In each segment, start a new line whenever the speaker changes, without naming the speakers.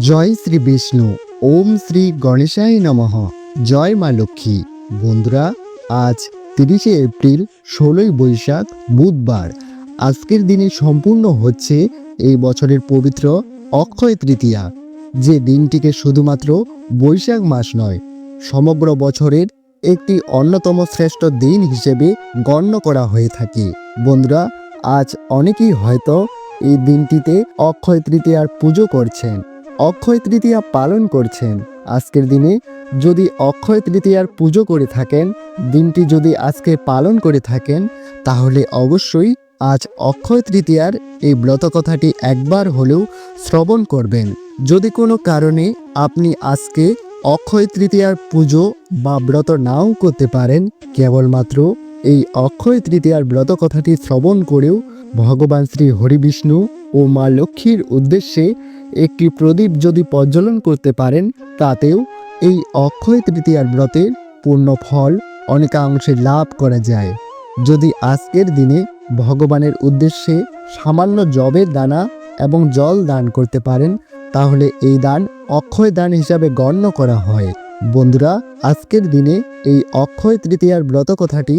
জয় শ্রী বিষ্ণু, ওম শ্রী গণেশায় নমঃ। জয় মা লক্ষ্মী। বন্ধুরা, আজ তিরিশে এপ্রিল, ষোলোই বৈশাখ, বুধবার। আজকের দিনে সম্পূর্ণ হচ্ছে এই বছরের পবিত্র অক্ষয় তৃতীয়া, যে দিনটিকে শুধুমাত্র বৈশাখ মাস নয়, সমগ্র বছরের একটি অন্যতম শ্রেষ্ঠ দিন হিসেবে গণ্য করা হয়ে থাকে। বন্ধুরা, আজ অনেকেই হয়তো এই দিনটিতে অক্ষয় তৃতীয়ার পুজো করছেন। অক্ষয় তৃতীয়া পালন করছেন। আজকের দিনে যদি অক্ষয় তৃতীয়ার পুজো করে থাকেন, দিনটি যদি আজকে পালন করে থাকেন, তাহলে অবশ্যই আজ অক্ষয় তৃতীয়ার এই ব্রত কথাটি একবার হলেও শ্রবণ করবেন। যদি কোনো কারণে আপনি আজকে অক্ষয় তৃতীয়ার পুজো বা ব্রত নাও করতে পারেন, কেবলমাত্র এই অক্ষয় তৃতীয়ার ব্রত কথাটি শ্রবণ করেও ভগবান শ্রী হরিবিষ্ণু ও মা লক্ষ্মীর উদ্দেশ্যে একটি প্রদীপ যদি প্রজ্বলন করতে পারেন, তাতেও এই অক্ষয় তৃতীয়ার ব্রতের পূর্ণ ফল অনেকাংশে লাভ করা যায়। যদি আজকের দিনে ভগবানের উদ্দেশ্যে সামান্য জবের দানা এবং জল দান করতে পারেন, তাহলে এই দান অক্ষয় দান হিসাবে গণ্য করা হয়। বন্ধুরা, আজকের দিনে এই অক্ষয় তৃতীয়ার ব্রত কথাটি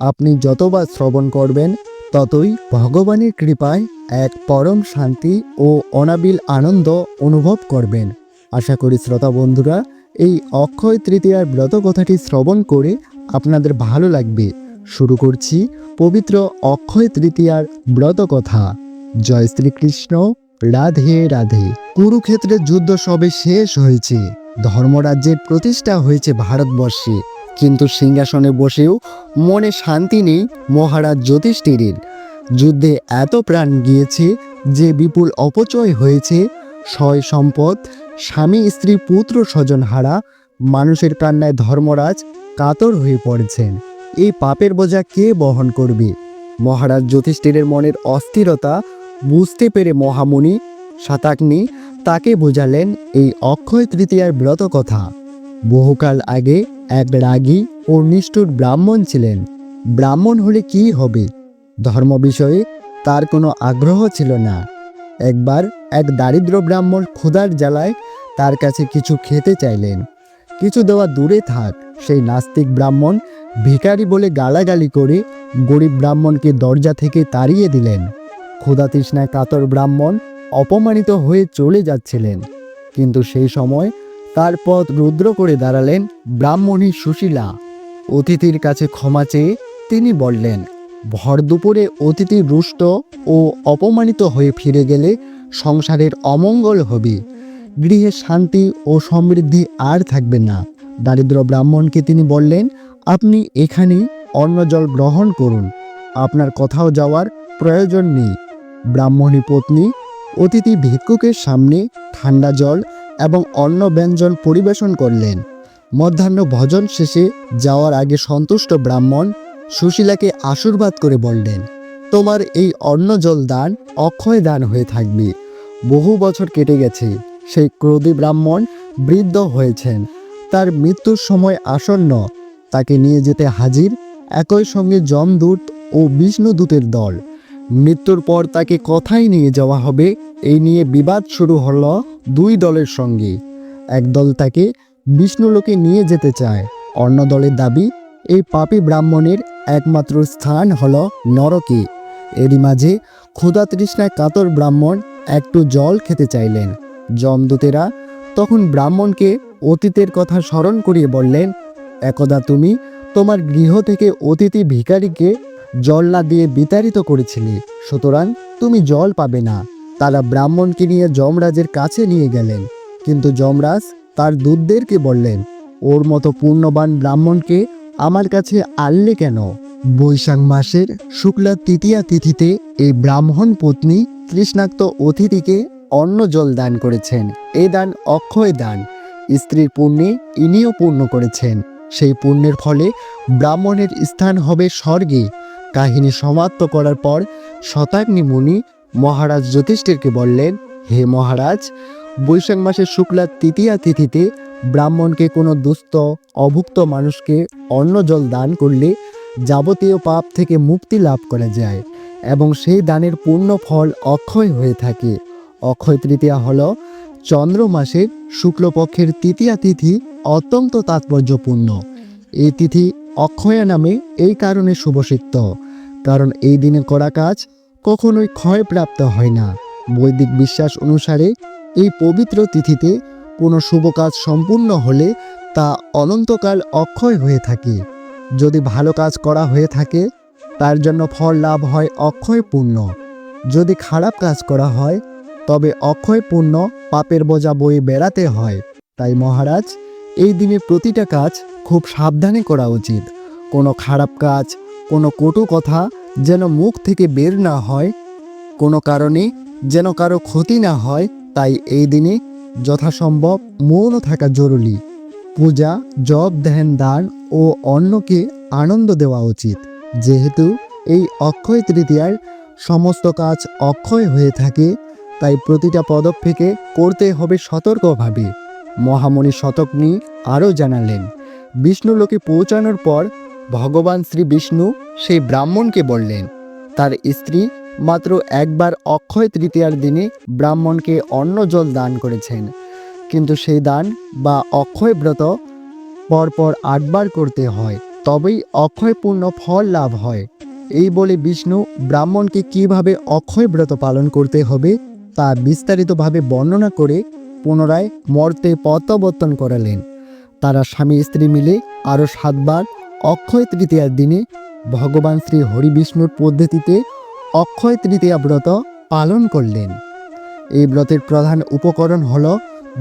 আপনি যতবার শ্রবণ করবেন, ততই ভগবানের কৃপায় এক পরম শান্তি ও অনাবিল আনন্দ অনুভব করবেন। আশা করি শ্রোতা বন্ধুরা, এই অক্ষয় তৃতীয়ার ব্রত কথাটি শ্রবণ করে আপনাদের ভালো লাগবে। শুরু করছি পবিত্র অক্ষয় তৃতীয়ার ব্রত কথা। জয় শ্রীকৃষ্ণ, রাধে রাধে। কুরুক্ষেত্রের যুদ্ধ সবে শেষ হয়েছে। ধর্মরাজ্যের প্রতিষ্ঠা হয়েছে ভারতবর্ষে। কিন্তু সিংহাসনে বসেও মনে শান্তি নেই মহারাজ যুধিষ্ঠিরের যুদ্ধে এত প্রাণ গিয়েছে যে বিপুল অপচয় হয়েছে। সয় সম্পদ, স্বামী, স্ত্রী, পুত্র, স্বজন হারা মানুষের কান্নায় ধর্মরাজ কাতর হয়ে পড়েছেন। এই পাপের বোঝা কে বহন করবে? মহারাজ যুধিষ্ঠিরের মনের অস্থিরতা বুঝতে পেরে মহামুনি সাতাগ্নি তাকে বোঝালেন এই অক্ষয় তৃতীয়ার ব্রত কথা। বহুকাল আগে এক রাগী ও নিষ্ঠুর ব্রাহ্মণ ছিলেন। ব্রাহ্মণ হলে কি হবে? ধর্ম বিষয়ে তার কোনো আগ্রহ ছিল না। একবার এক দারিদ্র ব্রাহ্মণ ক্ষুধার জ্বালায় তার কাছে কিছু খেতে চাইলেন। কিছু দেওয়া দূরে থাক, সেই নাস্তিক ব্রাহ্মণ ভিখারি বলে গালাগালি করে গরিব ব্রাহ্মণকে দরজা থেকে তাড়িয়ে দিলেন। ক্ষুধা তৃষ্ণায় কাতর ব্রাহ্মণ অপমানিত হয়ে চলে যাচ্ছিলেন। কিন্তু সেই সময় তার পথ রুদ্র করে দাঁড়ালেন ব্রাহ্মণী সুশীলা। অতিথির কাছে ক্ষমা চেয়ে তিনি বললেন ভর দুপুরে অতিথি রুষ্ট ও অপমানিত হয়ে ফিরে গেলে সংসারের অমঙ্গল হবে। গৃহে শান্তি ও সমৃদ্ধি আর থাকবে না। দারিদ্র ব্রাহ্মণকে তিনি বললেন, আপনি এখানেই অন্ন জল গ্রহণ করুন। আপনার কোথাও যাওয়ার প্রয়োজন নেই। ব্রাহ্মণী পত্নী, অতিথি ভিক্ষুকের সামনে ঠান্ডা জল এবং অন্ন ব্যঞ্জন পরিবেশন করলেন। মধ্যাহ্ন ভজন শেষে যাওয়ার আগে সন্তুষ্ট ব্রাহ্মণ সুশীলাকে আশীর্বাদ করে বললেন, তোমার এই অন্ন জল দান অক্ষয় দান হয়ে থাকবে। বহু বছর কেটে গেছে, সেই ক্রোধী ব্রাহ্মণ বৃদ্ধ হয়েছেন। তার মৃত্যুর সময় আসন্ন। তাকে নিয়ে যেতে হাজির একই সঙ্গে যমদূত ও বিষ্ণুদূতের দল। মৃত্যুর পর তাকে কথাই নিয়ে যাওয়া হবে। এই নিয়ে বিবাদ শুরু হলো দুই দলের সঙ্গে। একদল তাকে বিষ্ণুলোকে নিয়ে যেতে চায়। অন্য দলের দাবি এই পাপী ব্রাহ্মণের একমাত্র স্থান হল নরকে। এরই মাঝে ক্ষুধা তৃষ্ণায় কাতর ব্রাহ্মণ একটু জল খেতে চাইলেন। যমদূতেরা তখন ব্রাহ্মণকে অতীতের কথা স্মরণ করিয়ে বললেন, একদা তুমি তোমার গৃহ থেকে অতিথি ভিখারিকে জল না দিয়ে বিতাড়িত করেছিলে, সুতরাং তুমি জল পাবে না। তারা ব্রাহ্মণকে নিয়ে যমরাজের কাছে নিয়ে গেলেন। কিন্তু যমরাজ তার দূতদেরকে বললেন, ওর মতো পূর্ণবান ব্রাহ্মণকে আমার কাছে আনলে কেন? বৈশাখ মাসের শুক্লা তৃতীয়া তিথিতে এই ব্রাহ্মণ পত্নী তৃষ্ণাক্ত অতিথিকে অন্ন জল দান করেছেন। এ দান অক্ষয় দান। স্ত্রীর পুণ্যে ইনিও পূর্ণ করেছেন। সেই পুণ্যের ফলে ব্রাহ্মণের স্থান হবে স্বর্গে। কাহিনী সমাপ্ত করার পর শতাগ্নি মুনি মহারাজ যুধিষ্ঠিরকে বললেন, হে মহারাজ বৈশাখ মাসের শুক্লা তৃতীয়া তিথিতে ব্রাহ্মণকে কোনো দুস্থ, অভুক্ত মানুষকে অন্ন জল দান করলে যাবতীয় পাপ থেকে মুক্তি লাভ করা যায় এবং সেই দানের পূর্ণ ফল অক্ষয় হয়ে থাকে। অক্ষয় তৃতীয়া হল চন্দ্র মাসের শুক্লপক্ষের তৃতীয়া তিথি অত্যন্ত তাৎপর্যপূর্ণ। এই তিথি অক্ষয়া নামে এই কারণে শুভসিদ্ধ কারণ এই দিনে করা কাজ কখনোই ক্ষয়প্রাপ্ত হয় না। বৈদিক বিশ্বাস অনুসারে এই পবিত্র তিথিতে কোনো শুভ কাজ সম্পূর্ণ হলে তা অনন্তকাল অক্ষয় হয়ে থাকে। যদি ভালো কাজ করা হয়ে থাকে, তার জন্য ফল লাভ হয় অক্ষয় পূর্ণ যদি খারাপ কাজ করা হয়, তবে অক্ষয় পূর্ণ পাপের বোঝা বয়ে বেড়াতে হয়। তাই মহারাজ, এই দিনে প্রতিটা কাজ খুব সাবধানে করা উচিত। কোনো খারাপ কাজ, কোনো কটু কথা যেন মুখ থেকে বের না হয়, কোনো কারণে যেন কারও ক্ষতি না হয় তাই এই দিনে যথাসম্ভব মৌন থাকা জরুরি। পূজা, জপ, ধ্যান, দান ও অন্যকে আনন্দ দেওয়া উচিত। যেহেতু এই অক্ষয় তৃতীয়ার সমস্ত কাজ অক্ষয় হয়ে থাকে, তাই প্রতিটা পদক্ষেপে করতে হবে সতর্কভাবে। মহামণি শতগ্নি আরও জানালেন, বিষ্ণুলোকে পৌঁছানোর পর ভগবান শ্রী বিষ্ণু সেই ব্রাহ্মণকে বললেন, তার স্ত্রী মাত্র একবার অক্ষয় তৃতীয়ার দিনে ব্রাহ্মণকে অন্ন জল দান করেছেন। কিন্তু সেই দান বা অক্ষয় ব্রত পরপর আটবার করতে হয়, তবেই অক্ষয়পূর্ণ ফল লাভ হয়। এই বলে বিষ্ণু ব্রাহ্মণকে কীভাবে অক্ষয় ব্রত পালন করতে হবে, তা বিস্তারিতভাবে বর্ণনা করে পুনরায় মর্তে প্রত্যাবর্তন করালেন। তারা স্বামী স্ত্রী মিলে আরও সাতবার অক্ষয় তৃতীয়ার দিনে ভগবান শ্রী হরি বিষ্ণুর পদ্ধতিতে অক্ষয় তৃতীয়া ব্রত পালন করলেন। এই ব্রতের প্রধান উপকরণ হল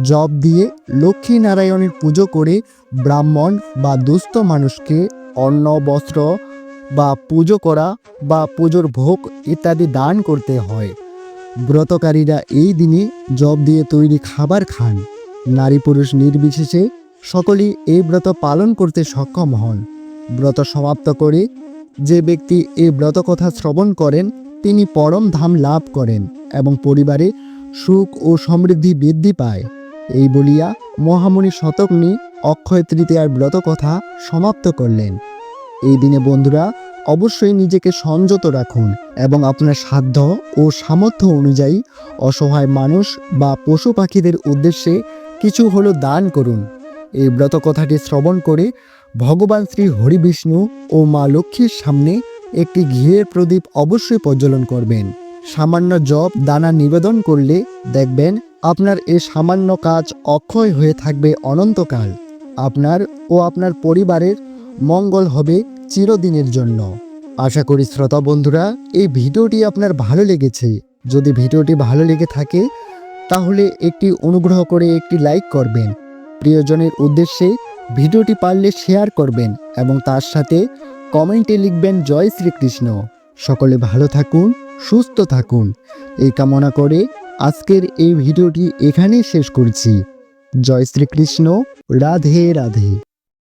জব দিয়ে লক্ষ্মী নারায়ণের পুজো করে ব্রাহ্মণ বা দুস্থ মানুষকে অন্ন, বস্ত্র বা পুজো করা বা পুজোর ভোগ ইত্যাদি দান করতে হয়। ব্রতকারীরা এই দিনে জব দিয়ে তৈরি খাবার খান। নারী পুরুষ নির্বিশেষে সকলেই এই ব্রত পালন করতে সক্ষম হন। ব্রত সমাপ্ত করে যে ব্যক্তি এই ব্রত কথা শ্রবণ করেন তিনি পরম ধাম লাভ করেন এবং পরিবারে সুখ ও সমৃদ্ধি বৃদ্ধি পায়। এই বলিয়া মহামণি শতগ্নি অক্ষয় তৃতীয়ার ব্রত কথা সমাপ্ত করলেন। এই দিনে বন্ধুরা, অবশ্যই নিজেকে সংযত রাখুন এবং আপনার সাধ্য ও সামর্থ্য অনুযায়ী অসহায় মানুষ বা পশু পাখিদের উদ্দেশ্যে কিছু হলো দান করুন। এই ব্রত কথাটি শ্রবণ করে ভগবান শ্রী হরি বিষ্ণু ও মা লক্ষ্মীর সামনে একটি ঘিয়ের প্রদীপ অবশ্যই প্রজ্বলন করবেন। সামান্য জপ দানা নিবেদন করলে দেখবেন আপনার এ সামান্য কাজ অক্ষয় হয়ে থাকবে অনন্তকাল। আপনার ও আপনার পরিবারের মঙ্গল হবে চিরদিনের জন্য। আশা করি শ্রোতা বন্ধুরা, এই ভিডিওটি আপনার ভালো লেগেছে। যদি ভিডিওটি ভালো লেগে থাকে, তাহলে একটি অনুগ্রহ করে একটি লাইক করবেন। প্রিয়জনের উদ্দেশ্যে ভিডিওটি পারলে শেয়ার করবেন এবং তার সাথে কমেন্টে লিখবেন জয় শ্রীকৃষ্ণ। সকলে ভালো থাকুন, সুস্থ থাকুন। এই কামনা করে আজকের এই ভিডিওটি এখানেই শেষ করছি। জয় শ্রীকৃষ্ণ, রাধে রাধে।